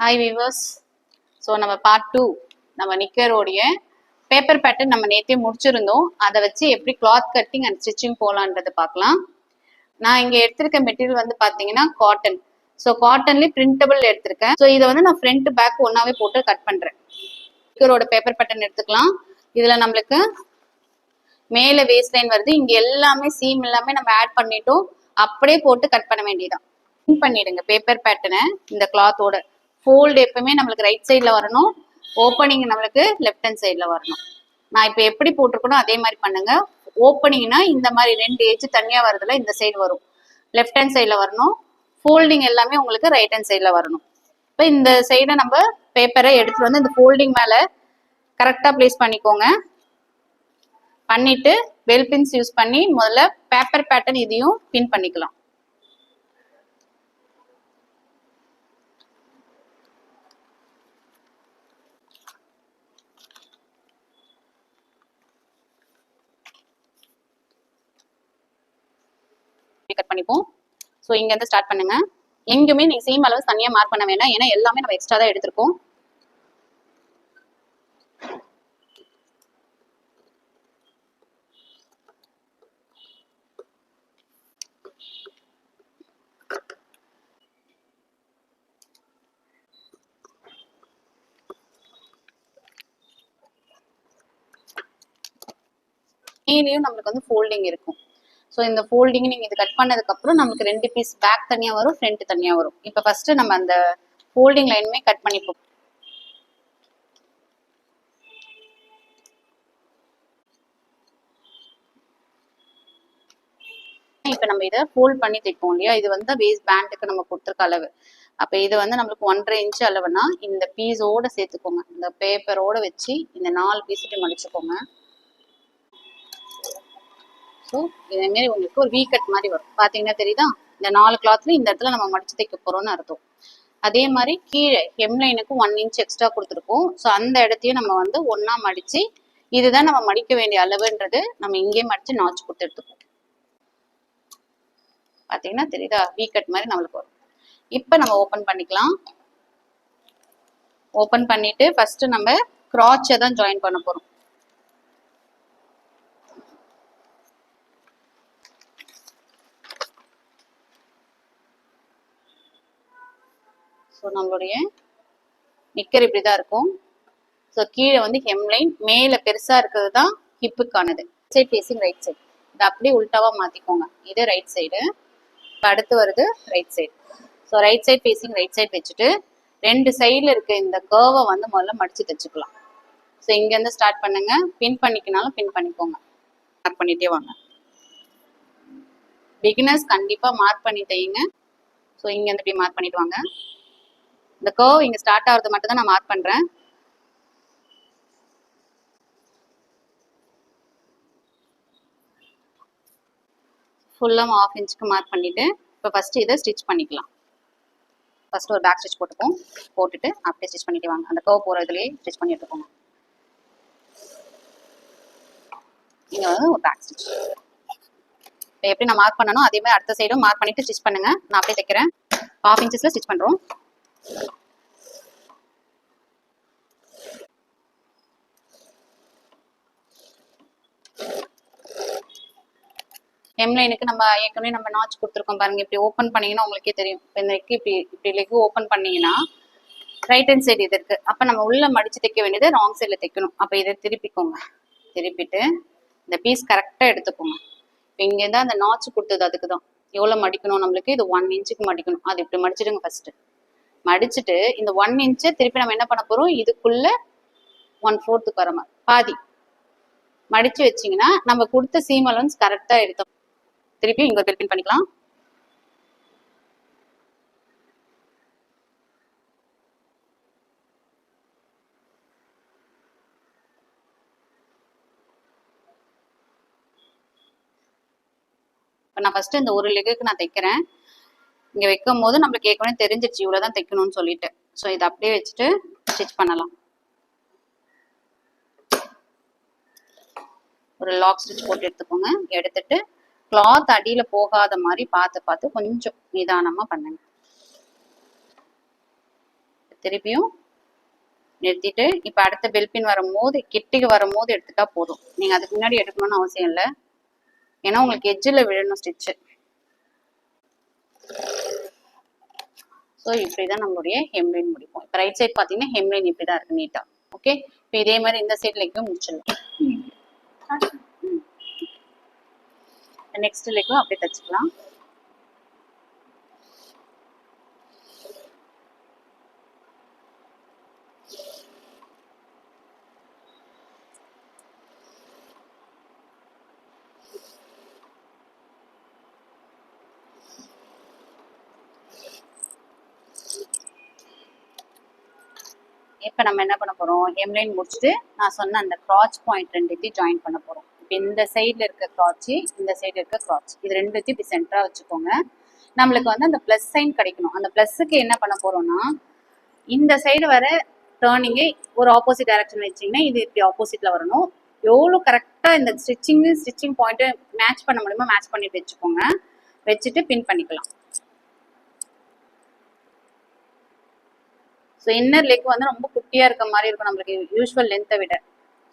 Hi viewers so நம்ம part two நம்ம நிக்கரோடைய பேப்பர் பேட்டர்ன் நம்ம நேற்றே முடிச்சிருந்தோம். அதை வச்சு எப்படி கிளாத் கட்டிங் அண்ட் ஸ்டிச்சிங் போகலான்றதை பார்க்கலாம். நான் இங்கே எடுத்திருக்க மெட்டீரியல் வந்து பார்த்தீங்கன்னா காட்டன் ஸோ காட்டன்லேயே பிரிண்டபிள் எடுத்திருக்கேன். ஸோ இதை வந்து நான் ஃப்ரண்ட் பேக் ஒன்றாவே போட்டு கட் பண்ணுறேன் நிக்கரோட பேப்பர் பேட்டர்ன் எடுத்துக்கலாம். இதில் நம்மளுக்கு மேலே வேஸ்ட் லைன் வருது. இங்கே எல்லாமே சீம் எல்லாமே நம்ம ஆட் பண்ணிட்டோம். அப்படியே போட்டு கட் பண்ண வேண்டியதான் பின் பண்ணிடுங்க பேப்பர் பேட்டர்னை இந்த கிளாத்தோட ஃபோல்டு எப்பவுமே நம்மளுக்கு ரைட் சைடில் வரணும். ஓப்பனிங் நம்மளுக்கு லெஃப்ட் ஹேண்ட் சைடில் வரணும். நான் இப்போ எப்படி போட்டிருக்கணும் அதே மாதிரி பண்ணுங்க. ஓப்பனிங்னா இந்த மாதிரி ரெண்டு ஏஜ் தனியாக வரதுல இந்த சைடு வரும். லெஃப்ட் ஹேண்ட் சைடில் வரணும். ஃபோல்டிங் எல்லாமே உங்களுக்கு ரைட் ஹேண்ட் சைடில் வரணும். இப்போ இந்த சைடை நம்ம பேப்பரை எடுத்து வந்து இந்த ஃபோல்டிங் மேலே கரெக்டாக ப்ளேஸ் பண்ணிக்கோங்க. பண்ணிட்டு பெல் பின்ஸ் யூஸ் பண்ணி முதல்ல பேப்பர் பேட்டர்ன் இதையும் பின் பண்ணிக்கலாம். கட் பண்ணிப்போம். ஸோ இங்கேருந்து ஸ்டார்ட் பண்ணுங்க. எங்கேயுமே நீங்கள் சேம் அளவு தனியாக மார்க் பண்ண வேண்டாம் ஏன்னா எல்லாமே நம்ம எக்ஸ்ட்ரா தான் எடுத்திருக்கோம். கீழேயும் நம்மளுக்கு வந்து ஃபோல்டிங் இருக்கும். ஸோ இந்த ஃபோல்டிங் நீங்கள் இது கட் பண்ணதுக்கப்புறம் நமக்கு ரெண்டு பீஸ் பேக் தனியாக வரும் ஃப்ரண்ட் தனியாக வரும். இப்போ ஃபஸ்ட்டு நம்ம அந்த ஃபோல்டிங் லைனுமே கட் பண்ணிப்போம். இப்போ நம்ம இதை ஃபோல்ட் பண்ணி தைப்போம் இல்லையா? இது வந்து வேஸ்ட் பேண்டுக்கு நம்ம கொடுத்துருக்க அளவு. அப்போ இது வந்து நம்மளுக்கு ஒன்றரை இன்ச் அளவுனா இந்த பீஸோட சேர்த்துக்கோங்க. இந்த பேப்பரோட வச்சு இந்த நாலு பீஸ் மடிச்சுக்கோங்க. ஸோ இதேமாரி உங்களுக்கு ஒரு வீக்கட் கட் மாதிரி வரும். பார்த்தீங்கன்னா தெரியுதா? இந்த நாலு கிளாத்ல இந்த இடத்துல நம்ம மடிச்சு தைக்க போறோம்னு அர்த்தம். அதே மாதிரி கீழே ஹெம்லைனுக்கு ஒன் இன்ச் எக்ஸ்ட்ரா கொடுத்துருக்கோம். ஸோ அந்த இடத்தையும் நம்ம வந்து ஒன்றா மடிச்சு இதுதான் நம்ம மடிக்க வேண்டிய அளவுன்றது நம்ம இங்கேயே மடிச்சு நாச்சு கொடுத்து எடுத்துப்போம். பார்த்தீங்கன்னா தெரியுதா? வீக்கட் கட் மாதிரி நம்மளுக்கு வரும். இப்போ நம்ம ஓப்பன் பண்ணிக்கலாம். ஓப்பன் பண்ணிட்டு ஃபர்ஸ்ட் நம்ம கிராச்சை தான் ஜாயின் பண்ண போகிறோம் ஸோ நம்மளுடைய நிக்கர் இப்படி தான் இருக்கும். ஸோ கீழே வந்து ஹெம்லைன் மேலே பெருசாக இருக்கிறது தான் ஹிப்புக்கானது சைட் ஃபேஸிங் ரைட் சைடு இதை அப்படியே உல்ட்டாவாக மாற்றிக்கோங்க இது ரைட் சைடு இப்போ அடுத்து வருது right side so right side facing right side வச்சுட்டு ரெண்டு சைடில் இருக்க இந்த கர்வை வந்து முதல்ல மடித்து தைச்சுக்கலாம். ஸோ இங்கேருந்து ஸ்டார்ட் பண்ணுங்க. பின் பண்ணிக்கினாலும் பின் பண்ணிக்கோங்க. மார்க் பண்ணிட்டே வாங்க. பிகினர்ஸ் கண்டிப்பாக மார்க் பண்ணி தையுங்க ஸோ இங்கேருந்து இப்படி மார்க் பண்ணிட்டு வாங்க. இந்த கர்வ் இங்க ஸ்டார்ட் ஆகுறது மட்டும் தான் நான் மார்க் பண்றேன். ஃபுல்லாக ஆஃப் இன்ச்சுக்கு மார்க் பண்ணிவிட்டு இப்போ ஃபஸ்ட்டு இதை ஸ்டிச் பண்ணிக்கலாம். ஃபஸ்ட்டு ஒரு பேக் ஸ்டிச் போட்டுப்போம். போட்டுட்டு அப்படியே ஸ்டிச் பண்ணிட்டு வாங்க. அந்த கவ் போகிற இதுலேயே ஸ்டிச் பண்ணிட்டு போங்க இங்கே வந்து ஒரு பேக் ஸ்டிச் இப்போ எப்படி நான் மார்க் பண்ணணும் அதே மாதிரி அடுத்த சைடும் மார்க் பண்ணிட்டு ஸ்டிச் பண்ணுங்க. நான் அப்படியே தைக்கிறேன். ஹாஃப் இன்ச்சஸில் ஸ்டிச் பண்ணுறோம் ஹெம்லைனுக்கு நம்ம ஏற்கனவே நம்ம நாச் கொடுத்துருக்கோம் பாருங்க. இப்படி ஓப்பன் பண்ணீங்கன்னா உங்களுக்கே தெரியும். இப்போ இந்த இப்படி இப்படி லெக்கு ஓப்பன் பண்ணீங்கன்னா ரைட் ஹேண்ட் சைடு இது இருக்கு. அப்போ நம்ம உள்ள மடிச்சு தைக்க வேண்டியது ராங் சைடில் தைக்கணும். அப்போ இதை திருப்பிக்கோங்க. திருப்பிட்டு இந்த பீஸ் கரெக்டாக எடுத்துக்கோங்க. இப்போ இங்கேருந்து அந்த நாச்சு கொடுத்தது அதுக்கு தான் எவ்வளோ மடிக்கணும் நம்மளுக்கு? இது ஒன் இன்ச்சுக்கு மடிக்கணும். அது இப்படி மடிச்சிடுங்க ஃபர்ஸ்ட் மடிச்சுட்டு இந்த ஒன் இன்ச்சு திருப்பி நம்ம என்ன பண்ண போறோம்? இதுக்குள்ள ஒன் ஃபோர்த்துக்கு வர மாதிரி பாதி. மடிச்சு வச்சீங்கன்னா நம்ம கொடுத்த சீம் அலவன்ஸ் கரெக்டா எடுத்தோம். திருப்பி இங்கே பில்பின் பண்ணிக்கலாம். இப்போ நான் ஃபர்ஸ்ட் இந்த ஒரு லெகுக்கு நான் தைக்கிறேன். இங்க வைக்கும் போது நம்மளுக்கு ஏற்கனவே தெரிஞ்சிருச்சு இவ்வளவுதான் தைக்கணும்னு சொல்லிட்டு. ஸோ இதை அப்படியே வச்சுட்டு ஸ்டிச் பண்ணலாம். ஒரு லாக் ஸ்டிச் போட்டு எடுத்துக்கோங்க. எடுத்துட்டு கிளாத் அடியில போகாத மாதிரி பார்த்து பார்த்து கொஞ்சம் நிதானமா பண்ணுங்க. திருப்பியும் நிறுத்திட்டு இப்போ அடுத்த பெல்பின் வரும்போது கிட்டிக்கு வரும்போது எடுத்துட்டா போதும். நீங்கள் அதுக்கு முன்னாடி எடுக்கணும்னு அவசியம் இல்லை. ஏன்னா உங்களுக்கு எஜ்ஜில் விழணும் ஸ்டிச்சு ஸோ இப்படி தான் நம்மளுடைய ஹெம்லைன் முடிப்போம். இப்போ ரைட் சைட் பார்த்தீங்கன்னா ஹெம்லைன் இப்படி தான் இருக்கு நீட்டாக ஓகே இப்போ இதே மாதிரி இந்த சைட் லெக்கும் முடிச்சிடலாம். நெக்ஸ்ட் லெக்கும் அப்படியே தச்சுக்கலாம். இப்போ நம்ம என்ன பண்ண போகிறோம் ஹெம்லைன் முடிச்சுட்டு நான் சொன்ன அந்த க்ராச் பாயிண்ட் ரெண்டுத்தையும் ஜாயின் பண்ண போகிறோம் இப்போ இந்த சைடில் இருக்க கிராச்சு இந்த சைடு இருக்க க்ராச் இது ரெண்டுத்தையும் இப்படி சென்டராக வச்சுக்கோங்க. நம்மளுக்கு வந்து அந்த ப்ளஸ் சைன் கிடைக்கணும். அந்த ப்ளஸ்ஸுக்கு என்ன பண்ண போகிறோம்னா இந்த சைடு வர டேர்னிங்கை ஒரு ஆப்போசிட் டைரக்ஷன் வச்சிங்கன்னா இது இப்படி ஆப்போசிட்டில் வரணும். எவ்வளோ கரெக்டாக இந்த ஸ்டிச்சிங்கு ஸ்டிச்சிங் பாயிண்ட்டு மேட்ச் பண்ண முடியுமோ மேட்ச் பண்ணிட்டு வச்சுக்கோங்க. வச்சுட்டு பின் பண்ணிக்கலாம். ஸோ இன்னர் லெக் வந்து ரொம்ப குட்டியாக இருக்க மாதிரி இருக்கும் நம்மளுக்கு யூஸ்வல் லென்த்தை விட.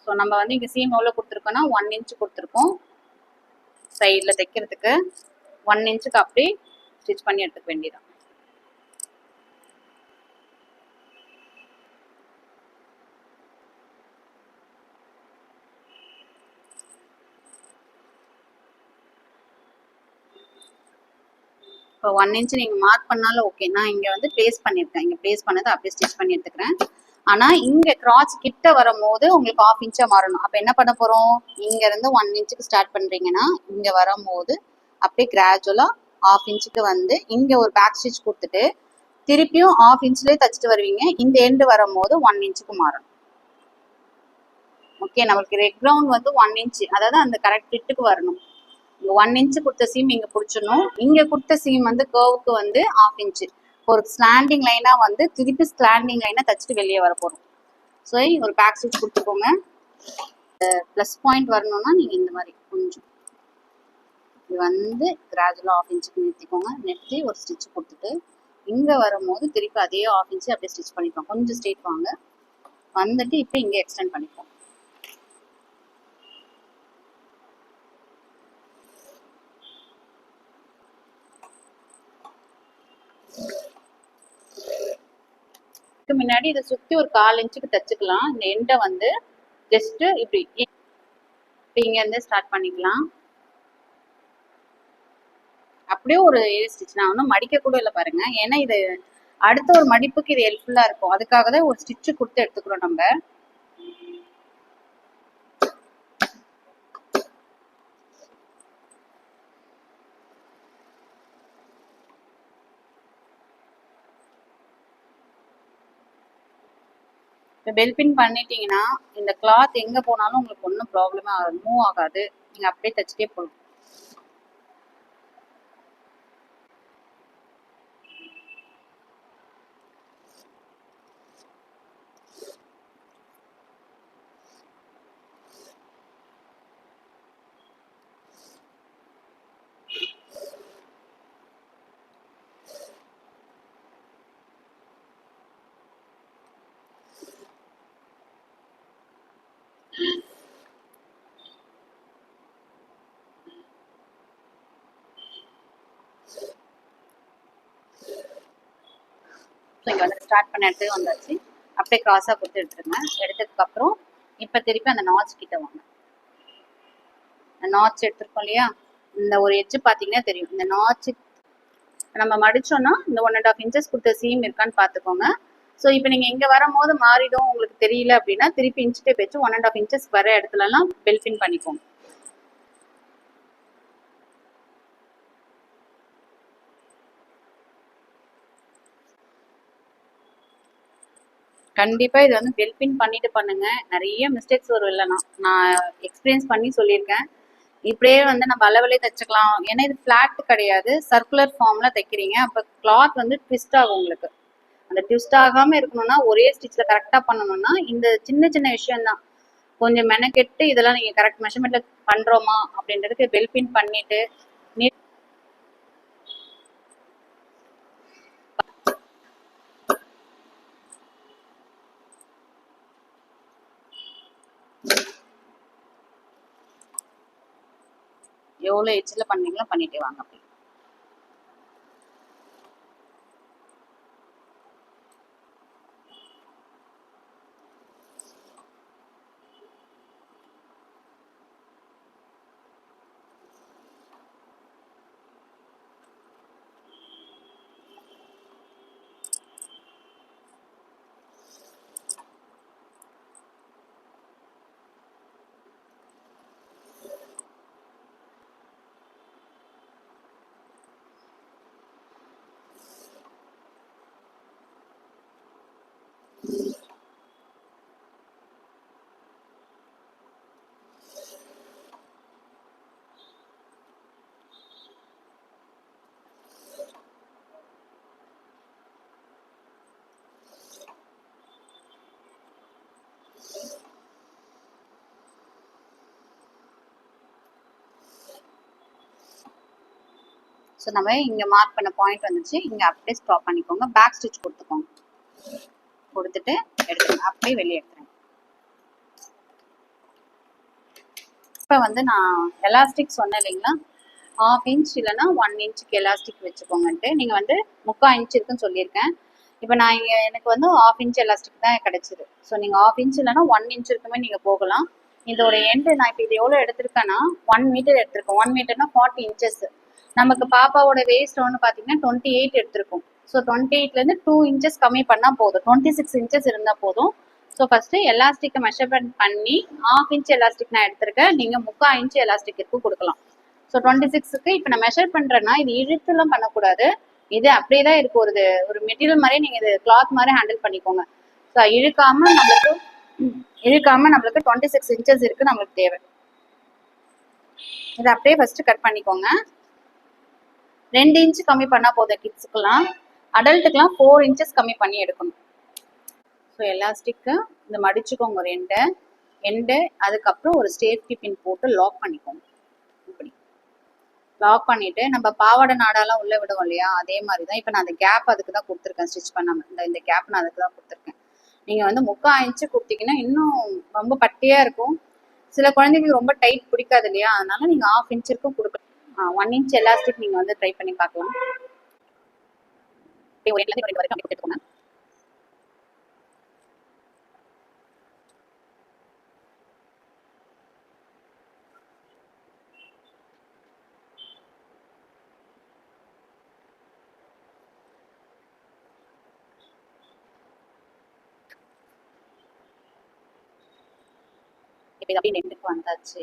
ஸோ நம்ம வந்து இங்கே சீம் எவ்வளோ கொடுத்துருக்கோன்னா ஒன் இன்ச் கொடுத்துருக்கோம். சைடில் தைக்கிறதுக்கு ஒன் இன்ச்சுக்கு அப்படி ஸ்டிச் பண்ணி எடுத்துக்க வேண்டியதான் இப்போ ஒன் இன்ச் நீங்கள் மார்க் பண்ணாலும் ஓகே நான் இங்கே வந்து ப்ளேஸ் பண்ணியிருக்கேன். இங்கே ப்ளேஸ் பண்ணதை அப்படியே ஸ்டிச் பண்ணி எடுத்துக்கிறேன். ஆனால் இங்கே கிராச் கிட்ட வரும்போது உங்களுக்கு ஆஃப் இன்ச்சாக மாறணும். அப்போ என்ன பண்ண போகிறோம் இங்கேருந்து ஒன் இன்ச்சுக்கு ஸ்டார்ட் பண்ணுறீங்கன்னா இங்கே வரும்போது அப்படியே கிராஜுவலாக ஆஃப் இன்ச்சுக்கு வந்து இங்கே ஒரு பேக் ஸ்டிச் கொடுத்துட்டு திருப்பியும் ஆஃப் இன்ச்லேயே தச்சுட்டு வருவீங்க. இந்த எண்டு வரும்போது ஒன் இன்ச்சுக்கு மாறணும். ஓகே நம்மளுக்கு ரெட் கிரவுண்ட் வந்து ஒன் இன்ச் அதாவது அந்த கரெக்ட் ஃபிட்டுக்கு வரணும். ஒன் இன்ச்சு கொடுத்த சீம் இங்க பிடிச்சிடணும். இங்க கொடுத்த சீம் வந்து கேர்வுக்கு வந்து ஆஃப் இன்ச்சு ஒரு ஸ்லாண்டிங் லைனா வந்து திருப்பி ஸ்லாண்டிங் லைனா தச்சுட்டு வெளியே வர போறோம். ஸோ ஒரு பேக் ஸ்டிச் கொடுத்துக்கோங்க ப்ளஸ் பாயிண்ட் வரணும்னா நீங்க இந்த மாதிரி கொஞ்சம். இது வந்து கிராஜுவலாக ஆஃப் இன்ச்சுக்கு நிறுத்திக்கோங்க. நிறுத்தி ஒரு ஸ்டிச் கொடுத்துட்டு இங்கே வரும்போது திருப்பி அதே ஆஃப் இன்ச்சு அப்படியே ஸ்டிச் பண்ணிப்போம் கொஞ்சம் ஸ்ட்ரெயிட் வாங்க. வந்துட்டு இப்போ இங்கே எக்ஸ்டெண்ட் பண்ணிப்போம் இதுக்கு முன்னாடி இதை சுத்தி ஒரு கால் இன்ச்சுக்கு தச்சுக்கலாம். இந்த எண்டை வந்து ஜஸ்ட் இப்படி இப்படி இங்க இருந்து ஸ்டார்ட் பண்ணிக்கலாம். அப்படியே ஒரு ஏழு ஸ்டிச் நான் ஒன்றும் மடிக்க கூட இல்லை பாருங்க. ஏன்னா இது அடுத்த ஒரு மடிப்புக்கு இது ஹெல்ப்ஃபுல்லா இருக்கும். அதுக்காக தான் ஒரு ஸ்டிச்சு கொடுத்து எடுத்துக்கிறோம் நம்ம. இப்போ பெல்பின் பண்ணிட்டீங்கன்னா இந்த கிளாத் எங்கே போனாலும் உங்களுக்கு ஒன்றும் ப்ராப்ளமே ஆகாது. மூவ் ஆகாது. நீங்கள் அப்படியே தைச்சிட்டே போகலாம். ஸோ இங்கே வந்து ஸ்டார்ட் பண்ண இடத்துக்கு வந்தாச்சு. அப்படியே க்ராஸாக கொடுத்து எடுத்துருங்க. எடுத்ததுக்கப்புறம் இப்போ திருப்பி அந்த நாட்ச் கிட்ட வாங்க. நாச் நாட்ச் எடுத்திருக்கோம் இல்லையா? இந்த ஒரு எட்ஜ் பார்த்தீங்கன்னா தெரியும். இந்த நாட்ச் நம்ம மடிச்சோம்னா இந்த ஒன் அண்ட் ஆஃப் இன்ச்சஸ் கொடுத்த சீம் இருக்கான்னு பார்த்துக்கோங்க. ஸோ இப்போ நீங்கள் இங்கே வரும்போது மாறிடும். உங்களுக்கு தெரியல அப்படின்னா திருப்பி இன்ச்சு டேப் வச்சு ஒன் அண்ட் ஆஃப் இன்ச்சஸ் வர இடத்துலலாம் பெல்ஃபின் பண்ணிக்கோங்க. கண்டிப்பா இது வந்து பெல்பின் பண்ணிட்டு பண்ணுங்க. நிறைய மிஸ்டேக்ஸ் வரும் இல்லைனா நான். எக்ஸ்பீரியன்ஸ் பண்ணி சொல்லியிருக்கேன். இப்படியே வந்து நம்ம அளவுலேயே தைச்சுக்கலாம். ஏன்னா இது ஃபிளாட் கிடையாது. சர்க்குலர் ஃபார்ம்ல தைக்கிறீங்க. அப்போ கிளாத் வந்து ட்விஸ்ட் ஆகும் உங்களுக்கு. அந்த ட்விஸ்ட் ஆகாம இருக்கணும்னா ஒரே ஸ்டிச்ல கரெக்டா பண்ணணும்னா இந்த சின்ன சின்ன விஷயம் தான். கொஞ்சம் மெனக்கெட்டு இதெல்லாம் நீங்க கரெக்ட் மெஷர்மெண்ட்ல பண்றோமா அப்படின்றதுக்கு பெல் பண்ணிவிட்டு எவ்வளோ எச்சில் பண்ணீங்களோ பண்ணிட்டே வாங்க அப்படி. ஸோ நம்ம இங்கே மார்க் பண்ண பாயிண்ட் வந்துச்சு. இங்கே அப்படியே ஸ்டாப் பண்ணிக்கோங்க. பேக் ஸ்டிச் கொடுத்துக்கோங்க. கொடுத்துட்டு எடுத்துருங்க அப்படியே வெளியே எடுத்துருங்க. இப்போ வந்து நான் எலாஸ்டிக் சொன்னேன் இல்லைங்களா? ஹாஃப் இன்ச் இல்லைன்னா ஒன் இன்ச்சுக்கு எலாஸ்டிக் வச்சுக்கோங்கன்ட்டு. நீங்கள் வந்து முக்கால் இன்ச் இருக்குன்னு சொல்லியிருக்கேன். இப்போ நான் இங்கே எனக்கு வந்து ஹாஃப் இன்ச் எலாஸ்டிக் தான் கிடச்சிது. ஸோ நீங்கள் ஹாஃப் இன்ச் இல்லைன்னா ஒன் இன்ச் இருக்குமே நீங்கள் போகலாம். இதோட எண்டு நான் இப்போ இது எவ்வளோ எடுத்திருக்கேன்னா ஒன் மீட்டர் எடுத்திருக்கேன். ஒன் மீட்டர்னா ஃபார்ட்டி இன்ச்சஸ் நமக்கு பாப்பாவோட வேஸ்ட் ஒன்று பார்த்தீங்கன்னா டுவெண்ட்டி எயிட் எடுத்திருக்கோம். ஸோ டுவெண்ட்டி எயிட்லேருந்து டூ இன்ச்சஸ் கம்மி பண்ணால் போதும். டுவெண்ட்டி சிக்ஸ் இன்ச்சஸ் இருந்தால் போதும் ஸோ ஃபஸ்ட்டு எலாஸ்டிக்கை மெஷர்மெண்ட் பண்ணி ஹாஃப் இன்ச் எலாஸ்டிக் நான் எடுத்திருக்கேன். நீங்கள் முக்கால் இன்ச் எலாஸ்டிக் இருக்கும் கொடுக்கலாம். ஸோ டுவெண்ட்டி சிக்ஸுக்கு இப்போ நான் மெஷர் பண்ணுறேன்னா இது இழுத்துலாம் பண்ணக்கூடாது. இது அப்படியே தான் இருக்கும் ஒரு இது ஒரு மெட்டீரியல் மாதிரி நீங்கள் இது கிளாத் மாதிரி ஹேண்டில் பண்ணிக்கோங்க. ஸோ இழுக்காம நம்மளுக்கு இழுக்காம நம்மளுக்கு டுவெண்ட்டி சிக்ஸ் இன்ச்சஸ் இருக்கு நம்மளுக்கு தேவை. இதை அப்படியே ஃபர்ஸ்ட் கட் பண்ணிக்கோங்க. ரெண்டு இன்ச் கம்மி பண்ணால் போதும் கிட்ஸுக்கெல்லாம் அடல்ட்டுக்கெலாம் ஃபோர் இன்ச்சஸ் கம்மி பண்ணி எடுக்கணும். ஸோ எலாஸ்டிக்கு இந்த மடிச்சுக்கோங்க ஒரு எண்டை. எண்டு அதுக்கப்புறம் ஒரு சேஃப்டி பின் போட்டு லாக் பண்ணிக்கோங்க. இப்படி. லாக் பண்ணிட்டு நம்ம பாவாடை நாடாலாம் உள்ள விடுவோம் இல்லையா? அதே மாதிரி தான் இப்போ நான் அந்த கேப் அதுக்கு தான் கொடுத்துருக்கேன் ஸ்டிச் பண்ணாமல் இந்த இந்த கேப் நான் அதுக்கு தான் கொடுத்துருக்கேன். நீங்க வந்து முக்கால் இன்ச்சு கொடுத்தீங்கன்னா இன்னும் ரொம்ப பட்டியா இருக்கும். சில குழந்தைங்களுக்கு ரொம்ப டைட் பிடிக்காது இல்லையா? அதனால நீங்க ஆஃப் இன்ச்சிற்கும் இருக்கும் கொடுக்கலாம் ஒன் இன்ச் எலாஸ்டிக் நீங்கள் வந்து ட்ரை பண்ணி பார்க்கலாம். அப்படியே ஒரு எண்ட்ல இருந்து ரெண்டு வரைக்கும் அப்படியே கொடுத்துக்கோங்க இப்போ இது அப்படியே நெட்டுக்கு வந்தாச்சு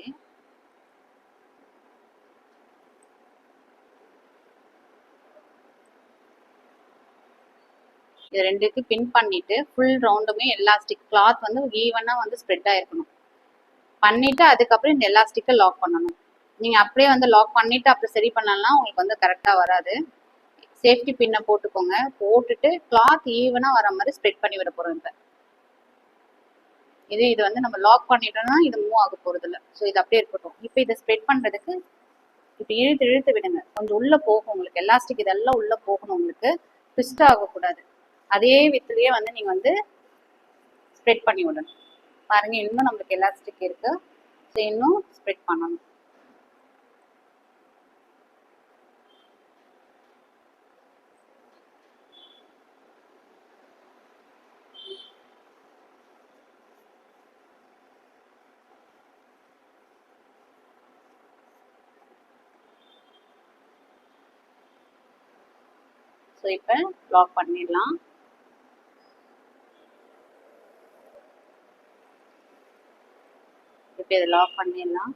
இது ரெண்டுக்கு பின் பண்ணிட்டு ஃபுல் ரவுண்டுமே எலாஸ்டிக் கிளாத் வந்து ஈவனாக வந்து ஸ்ப்ரெட் ஆயிருக்கணும். பண்ணிட்டு அதுக்கப்புறம் இந்த எலாஸ்டிக்கை லாக் பண்ணணும். நீங்கள் அப்படியே வந்து லாக் பண்ணிட்டு அப்புறம் சரி பண்ணலாம் உங்களுக்கு வந்து கரெக்டாக வராது. சேஃப்டி பின்னை போட்டுக்கோங்க. போட்டுட்டு கிளாத் ஈவனாக வர மாதிரி ஸ்ப்ரெட் பண்ணி விட போகிறோம் இப்போ. இது இது வந்து நம்ம லாக் பண்ணிட்டோம்னா இது மூவ் ஆக போகிறது இல்லை ஸோ இது அப்படியே இருக்கட்டும். இப்போ இதை ஸ்ப்ரெட் பண்ணுறதுக்கு இப்போ இழுத்து இழுத்து விடுங்க. கொஞ்சம் உள்ளே போகும் உங்களுக்கு. எலாஸ்டிக் இதெல்லாம் உள்ளே போகணும் உங்களுக்கு. ட்விஸ்ட் ஆகக்கூடாது. அதே வித்துலயே வந்து நீங்க வந்து ஸ்ப்ரெட் பண்ணி விடணும். பாருங்க இன்னும் நம்மளுக்கு எலாஸ்டிக் இருக்கு. ஸோ இன்னும் ஸ்ப்ரெட் பண்ணணும். ஸோ இப்போ லாக் பண்ணிடலாம். இப்போ இதை லாக் பண்ணிடலாம்.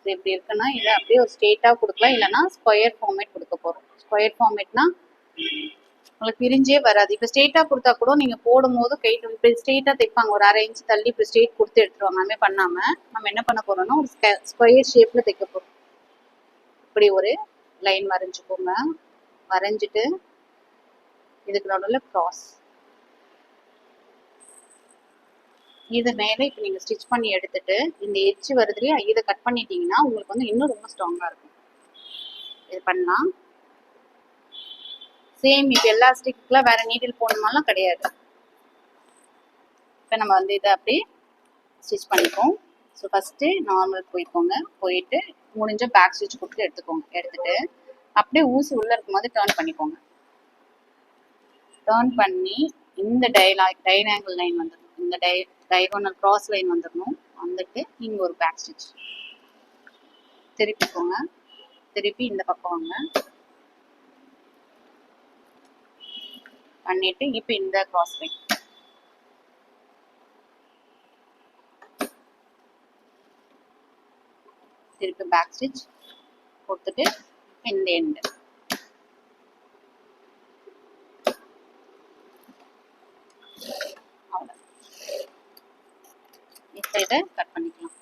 இது இப்படி இருக்குன்னா இதை அப்படியே ஒரு ஸ்ட்ரெயிட்டாக கொடுக்கலாம். இல்லைன்னா ஸ்கொயர் ஃபார்மேட் கொடுக்க போகிறோம் ஸ்கொயர் ஃபார்மேட்னா உங்களுக்கு பிரிஞ்சே வராது. இப்போ ஸ்ட்ரெயிட்டாக கொடுத்தா கூட நீங்கள் போடும்போது கை இப்போ ஸ்ட்ரெயிட்டாக தைப்பாங்க. ஒரு அரை இன்ச் தள்ளி இப்போ ஸ்ட்ரெயிட் கொடுத்து எடுத்துருவாங்க அதுமாதிரி பண்ணாமல் நம்ம என்ன பண்ண போகிறோம்னா ஒரு ஸ்கொயர் ஷேப்பில் தைக்க போகிறோம் இப்படி ஒரு லைன் வரைஞ்சிக்கோங்க. வரைஞ்சிட்டு இதுக்கு நடுவில் க்ராஸ் இது மேலே இப்போ நீங்கள் ஸ்டிச் பண்ணி எடுத்துட்டு இந்த எட்ஜ் வருதுலையே இதை கட் பண்ணிட்டீங்கன்னா உங்களுக்கு வந்து இன்னும் ரொம்ப ஸ்ட்ராங்காக இருக்கும். இது பண்ணலாம். சேம் இப்போ ஸ்டிக்லாம் வேறு நீடில் போடணுமாலாம் கிடையாது. இப்போ நம்ம வந்து இதை அப்படியே ஸ்டிச் பண்ணிப்போம். ஸோ ஃபஸ்ட்டு நார்மல் போய்க்கோங்க. போயிட்டு முடிஞ்ச பேக் ஸ்டிச் கொடுத்து எடுத்துக்கோங்க. எடுத்துட்டு அப்படியே ஊசி உள்ளே இருக்கும்போது டேர்ன் பண்ணிக்கோங்க. டேர்ன் பண்ணி இந்த டைலாக் டைலாங்கிள் லைன் வந்துடும் இந்த டை டைகோனல் கிராஸ் லைன் வந்துடணும் வந்துட்டு இங்கே ஒரு பேக் ஸ்டிச் திருப்பிக்கோங்க. திருப்பி இந்த பக்கம் வாங்க. பண்ணிட்டு இப்போ இந்த கிராஸ் லைன் திருப்பி பேக் ஸ்டிச் கொடுத்துட்டு இந்த எண்டு இப்போ கட் பண்ணிக்கலாம்.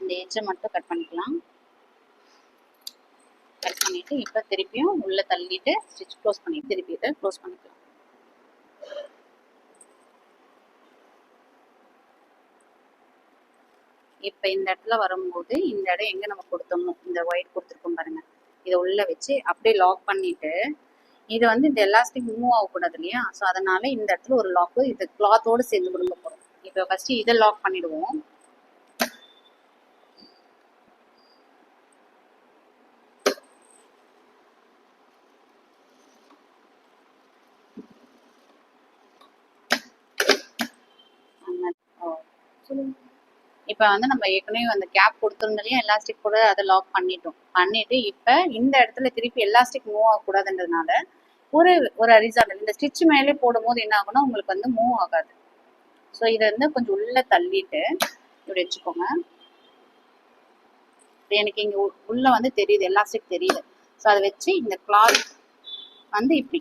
இந்த எஜ்ஜை மட்டும் கட் பண்ணிக்கலாம். கட் பண்ணிட்டு இப்போ திருப்பியும் உள்ள தள்ளிட்டு ஸ்டிச் க்ளோஸ் பண்ணி திருப்பி இதை க்ளோஸ் பண்ணிக்கலாம். இப்போ இந்த இடத்துல வரும்போது இந்த இடம் எங்கே நம்ம கொடுத்தோமோ இந்த ஒயிட் கொடுத்துருக்கோம் பாருங்க. இதை உள்ள வச்சு அப்படியே லாக் பண்ணிட்டு இது வந்து இந்த எலாஸ்டிக் மூவ் ஆகக்கூடாது இல்லையா? ஸோ அதனால இந்த இடத்துல ஒரு லாக்கு இது கிளாத்தோடு சேர்ந்து கொடுக்க போகிறோம் இப்போ ஃபஸ்ட்டு இதை லாக் பண்ணிடுவோம். இப்போ வந்து நம்ம ஏற்கனவே அந்த கேப் கொடுத்துருந்தாலையும் எலாஸ்டிக் கூட அதை லாக் பண்ணிட்டோம். பண்ணிட்டு இப்போ இந்த இடத்துல திருப்பி எலாஸ்டிக் மூவ் ஆகக்கூடாதுன்றதுனால ஒரு ஒரு அரிசாண்டல் இந்த ஸ்டிச் மேலே போடும்போது என்ன ஆகும்னா உங்களுக்கு வந்து மூவ் ஆகாது. ஸோ இதை வந்து கொஞ்சம் உள்ளே தள்ளிட்டு இப்படி வச்சுக்கோங்க. எனக்கு இங்கே உள்ளே வந்து தெரியுது எலாஸ்டிக் தெரியுது. ஸோ அதை வச்சு இந்த கிளாத் வந்து இப்படி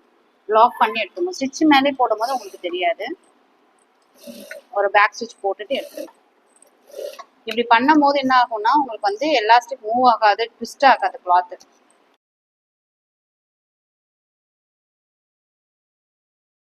லாக் பண்ணி எடுத்துக்கணும். ஸ்டிச் மேலே போடும்போது உங்களுக்கு தெரியாது. ஒரு பேக் ஸ்டிச் போட்டுட்டு எடுத்துக்கணும் இப்படி பண்ணும் போது என்ன ஆகும்னா உங்களுக்கு வந்து எலாஸ்டிக் மூவ் ஆகாது ட்விஸ்ட் ஆகாது கிளாத்து